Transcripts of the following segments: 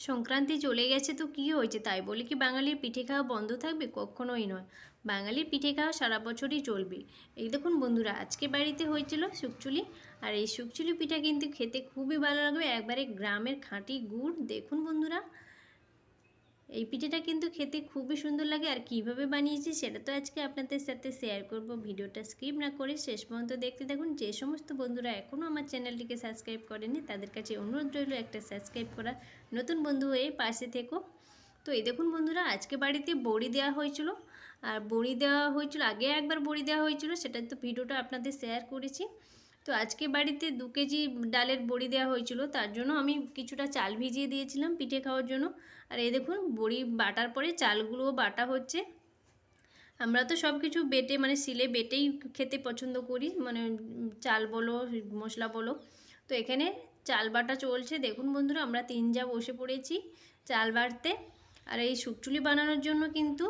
সংক্রান্তি চলে গেছে তো কি হয়েছে? তাই বলে কি বাঙালির পিঠে খাওয়া বন্ধ থাকবে? কখনোই নয়। বাঙালির পিঠে খাওয়া সারা বছরই চলবে। এই দেখুন বন্ধুরা, আজকে বাড়িতে হয়েছিল শুকচুলি, আর এই শুকচুলি পিঠা কিন্তু খেতে খুবই ভালো লাগবে। একবারে গ্রামের খাঁটি গুড়। দেখুন বন্ধুরা এই পিঠেটা কিন্তু খেতে খুবই সুন্দর লাগে। আর কীভাবে বানিয়েছি সেটা তো আজকে আপনাদের সাথে শেয়ার করব। ভিডিওটা স্কিপ না করে শেষ পর্যন্ত দেখতে দেখুন যে সমস্ত বন্ধুরা এখনও আমার চ্যানেলটিকে সাবস্ক্রাইব করেনি, তাদের কাছে অনুরোধ রইল একটা সাবস্ক্রাইব করা। নতুন বন্ধু হয়ে পাশে থেকো। তো এই দেখুন বন্ধুরা, আজকে বাড়িতে বড়ি দেওয়া হয়েছিল। আর বড়ি দেওয়া হয়েছিল, আগে একবার বড়ি দেওয়া হয়েছিল সেটা তো ভিডিওটা আপনাদের শেয়ার করেছি। তো আজকে বাড়িতে দু কেজি ডালের বড়ি দেওয়া হয়েছিল, তার জন্য আমি কিছুটা চাল ভিজিয়ে দিয়েছিলাম পিঠে খাওয়ার জন্য। আর এই দেখুন, বড়ি বাটার পরে চালগুলোও বাটা হচ্ছে। আমরা তো সব কিছু বেটে মানে শিলে বেটেই খেতে পছন্দ করি মানে চাল বলো, মশলা বলো। তো এখানে চাল বাটা চলছে। দেখুন বন্ধুরা, আমরা তিন যা বসে পড়েছি চাল বাটতে। আর এই শুকচুলি বানানোর জন্য কিন্তু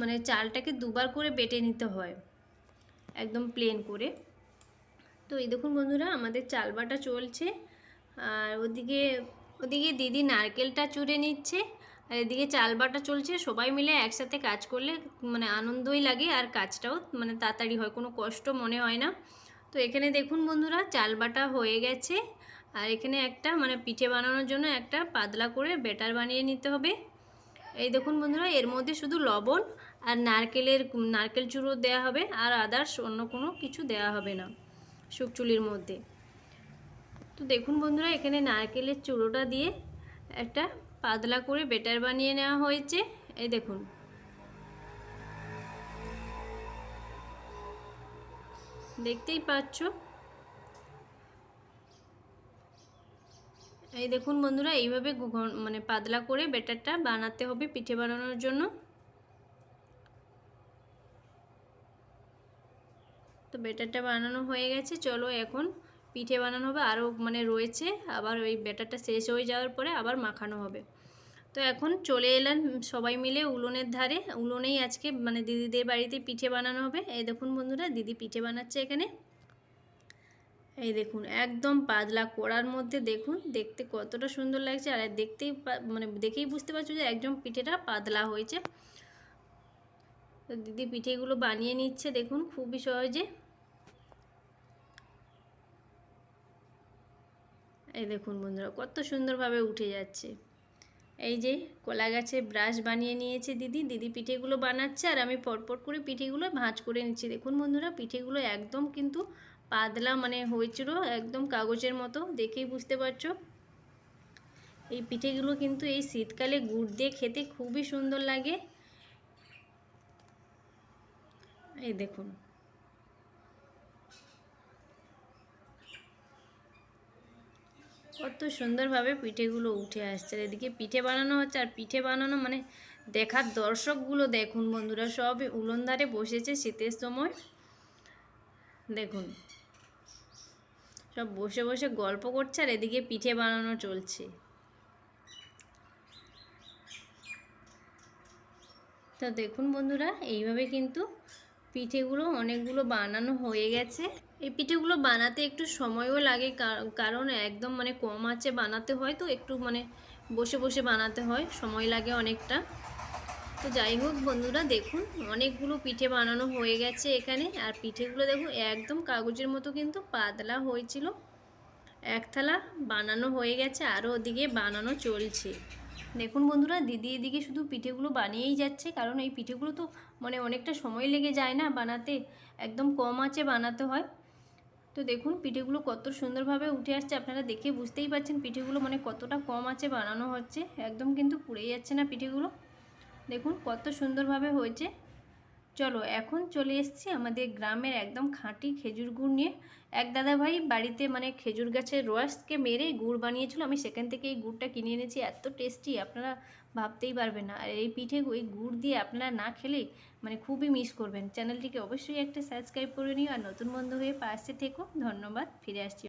মানে চালটাকে দুবার করে বেটে নিতে হয়, একদম প্লেন করে। তো এই দেখুন বন্ধুরা, আমাদের চাল বাটা চলছে। আর ওদিকে ওদিকে দিদি নারকেলটা চুড়ে নিচ্ছে, আর এদিকে চাল বাটা চলছে। সবাই মিলে একসাথে কাজ করলে মানে আনন্দই লাগে, আর কাজটাও মানে তাড়াতাড়ি হয়, কোনো কষ্ট মনে হয় না। তো এখানে দেখুন বন্ধুরা চাল বাটা হয়ে গেছে। আর এখানে একটা মানে পিঠে বানানোর জন্য একটা পাতলা করে বেটার বানিয়ে নিতে হবে। এই দেখুন বন্ধুরা, এর মধ্যে শুধু লবণ আর নারকেলের, নারকেল চুড়ো দেওয়া হবে, আর আদার্স অন্য কোনো কিছু দেওয়া হবে না। শুকচুলির মধ্যে। তো দেখুন বন্ধুরা, এখানে নারকেলের চুড়োটা দিয়ে একটা পাতলা করে বেটার বানিয়ে নেওয়া হয়েছে। এই দেখুন। দেখতেই পাচ্ছ? এই দেখুন বন্ধুরা, এইভাবে মানে পাতলা করে বেটারটা বানাতে হবে পিঠে বানানোর জন্য। তো ব্যাটারটা বানানো হয়ে গেছে। চলো এখন পিঠে বানানো হবে। আরও মানে রয়েছে। আবার ওই ব্যাটারটা শেষ হয়ে যাওয়ার পরে আবার মাখানো হবে। তো এখন চলে এলাম সবাই মিলে উলনের ধারে। উলনেই আজকে মানে দিদিদের বাড়িতে পিঠে বানানো হবে। এই দেখুন বন্ধুরা, দিদি পিঠে বানাচ্ছে এখানে। এই দেখুন, একদম পাতলা কড়ার মধ্যে দেখুন, দেখতে কতটা সুন্দর লাগছে। আর দেখতেই মানে দেখেই বুঝতে পারছ যে একদম পিঠেটা পাতলা হয়েছে। তো দিদি পিঠেগুলো বানিয়ে নিচ্ছে দেখুন, খুবই সহজে। এই দেখুন বন্ধুরা, কত সুন্দরভাবে উঠে যাচ্ছে। এই যে কলা গাছে ব্রাশ বানিয়ে নিয়েছে দিদি দিদি পিঠেগুলো বানাচ্ছে আর আমি পটপট করে পিঠেগুলো ভাঁজ করে নিচ্ছি। দেখুন বন্ধুরা, পিঠেগুলো একদম কিন্তু পাতলা মানে হয়েছিল, একদম কাগজের মতো, দেখেই বুঝতে পারছ। এই পিঠেগুলো কিন্তু এই শীতকালে গুড় দিয়ে খেতে খুবই সুন্দর লাগে। এই দেখুন। কত সুন্দরভাবে পিঠেগুলো উঠে আসছে। এদিকে পিঠে বানানো হচ্ছে আর পিঠে বানানো মানে দেখার দর্শকগুলো দেখুন বন্ধুরা সব উলনধারে বসেছে শীতের সময়। দেখুন, সব বসে বসে গল্প করছে আর এদিকে পিঠে বানানো চলছে। তো দেখুন বন্ধুরা, এইভাবে কিন্তু পিঠেগুলো অনেকগুলো বানানো হয়ে গেছে। এই পিঠেগুলো বানাতে একটু সময়ও লাগে কারণ একদম মানে কম আছে বানাতে হয় তো একটু মানে বসে বসে বানাতে হয়, সময় লাগে অনেকটা। তো যাই হোক বন্ধুরা দেখুন, অনেকগুলো পিঠে বানানো হয়ে গেছে এখানে। আর পিঠেগুলো দেখুন একদম কাগজের মতো কিন্তু পাতলা হয়েছিল। এক থালা বানানো হয়ে গেছে আরও ওদিকে বানানো চলছে। দেখুন বন্ধুরা, দিদি এদিকে শুধু পিঠেগুলো বানিয়েই যাচ্ছে, কারণ এই পিঠেগুলো তো মানে অনেকটা সময় লেগে যায় না বানাতে, একদম কম আছে বানাতে হয়। তো দেখুন, পিঠেগুলো কত সুন্দরভাবে উঠে আসছে। আপনারা দেখে বুঝতেই পারছেন পিঠেগুলো মানে কতটা কম আছে, বানানো হচ্ছে। একদম কিন্তু পুড়ে যাচ্ছে না পিঠেগুলো। দেখুন, কত সুন্দরভাবে হয়েছে। চলো, এখন চলে এসেছি আমাদের গ্রামের একদম খাঁটি খেজুর গুড় নিয়ে। এক দাদা ভাই বাড়িতে মানে খেজুর গাছের রসকে মেরে গুড় বানিয়েছিল। আমি সেখান থেকে এই গুড়টা কিনে এনেছি। এত টেস্টি, আপনারা ভাবতেই পারবেন না। আর এই পিঠে ওই গুড় দিয়ে আপনারা না খেলে মানে খুবই মিস করবেন। চ্যানেলটিকে অবশ্যই একটা সাবস্ক্রাইব করে নিও। আর নতুন বন্ধু হয়ে পাশে থেকো। ধন্যবাদ। ফিরে আসছি।